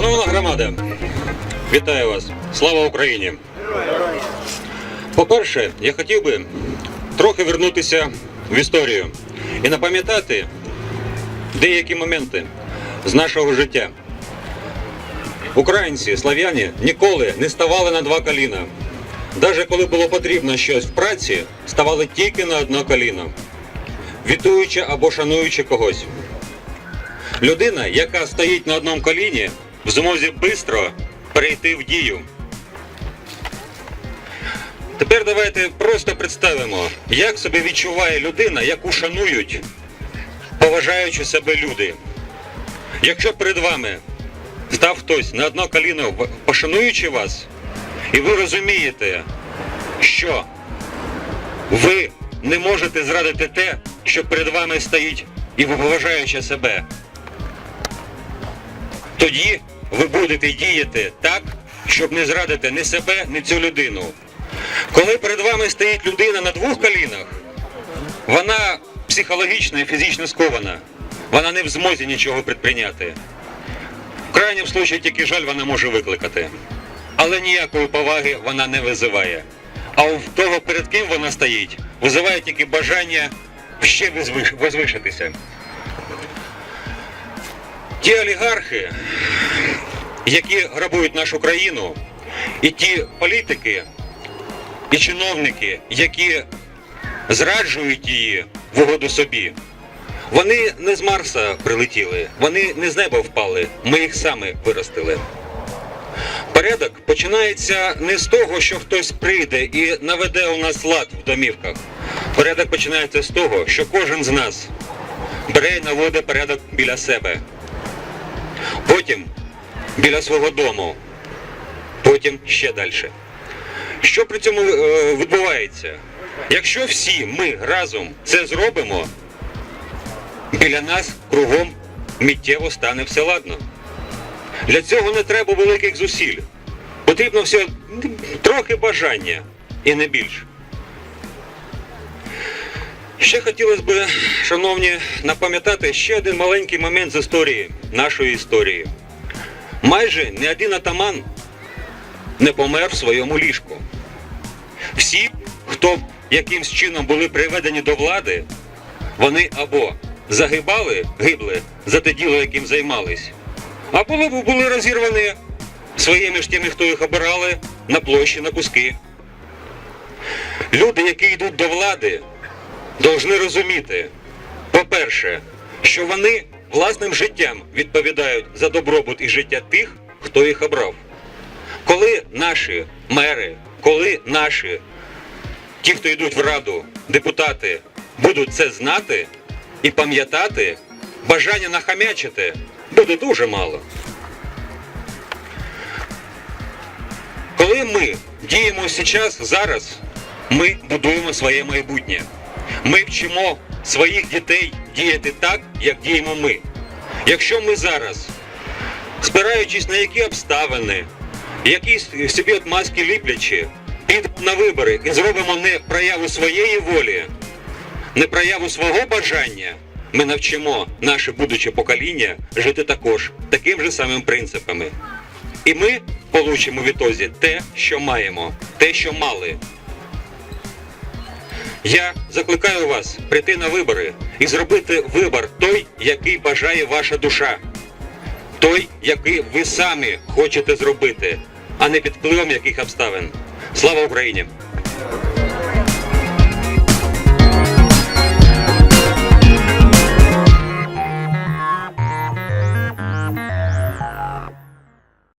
громада, вітаю вас! Слава Україні! По-перше, я хотів би трохи вернутися в історію і напам'ятати деякі моменти з нашого життя. Українці, слав'яні ніколи не ставали на два коліна. Навіть коли було потрібно щось в праці, ставали тільки на одне коліно, вітуючи або шануючи когось. Людина, яка стоїть на одному коліні, в змозі швидко перейти в дію. Тепер давайте просто представимо, як себе відчуває людина, яку шанують, поважаючи себе люди. Якщо перед вами став хтось на одно коліно, пошануючи вас, і ви розумієте, що ви не можете зрадити те, що перед вами стоїть і ви поважаючи себе, тоді ви будете діяти так, щоб не зрадити ні себе, ні цю людину. Коли перед вами стоїть людина на двох колінах, вона психологічно і фізично скована. Вона не в змозі нічого предприйняти. В крайньому случаї тільки жаль вона може викликати. Але ніякої поваги вона не визиває. А у того, перед ким вона стоїть, визиває тільки бажання ще возвишитися. Ті олігархи, які грабують нашу країну, і ті політики, і чиновники, які зраджують її в угоду собі, вони не з Марса прилетіли, вони не з неба впали, ми їх саме виростили. Порядок починається не з того, що хтось прийде і наведе у нас лад в домівках. Порядок починається з того, що кожен з нас бере і наводить порядок біля себе. Потім біля свого дому, потім ще далі. Що при цьому е, відбувається? Якщо всі ми разом це зробимо, біля нас кругом миттєво стане все ладно. Для цього не треба великих зусиль. Потрібно все трохи бажання і не більше. Ще хотілося б, шановні, напам'ятати ще один маленький момент з історії, нашої історії. Майже не один атаман не помер в своєму ліжку. Всі, хто якимсь чином були приведені до влади, вони або загибали, гибли за те діло, яким займались, або були- розірвані своїми ж тими, хто їх обирали, на площі, на куски. Люди, які йдуть до влади, повинні розуміти, по-перше, що вони власним життям відповідають за добробут і життя тих, хто їх обрав. Коли наші мери, коли наші ті, хто йдуть в раду, депутати, будуть це знати і пам'ятати, бажання нахамячити буде дуже мало. Коли ми діємо зараз, зараз, ми будуємо своє майбутнє. Ми вчимо своїх дітей діяти так, як діємо ми. Якщо ми зараз, спираючись на які обставини, якісь собі от маски ліплячи, підемо на вибори і зробимо не прояву своєї волі, не прояву свого бажання, ми навчимо наше будуче покоління жити також таким же самим принципами. І ми получимо в ітозі те, що маємо, те, що мали. Я закликаю вас прийти на вибори і зробити вибір той, який бажає ваша душа, той, який ви самі хочете зробити, а не під впливом яких обставин. Слава Україні!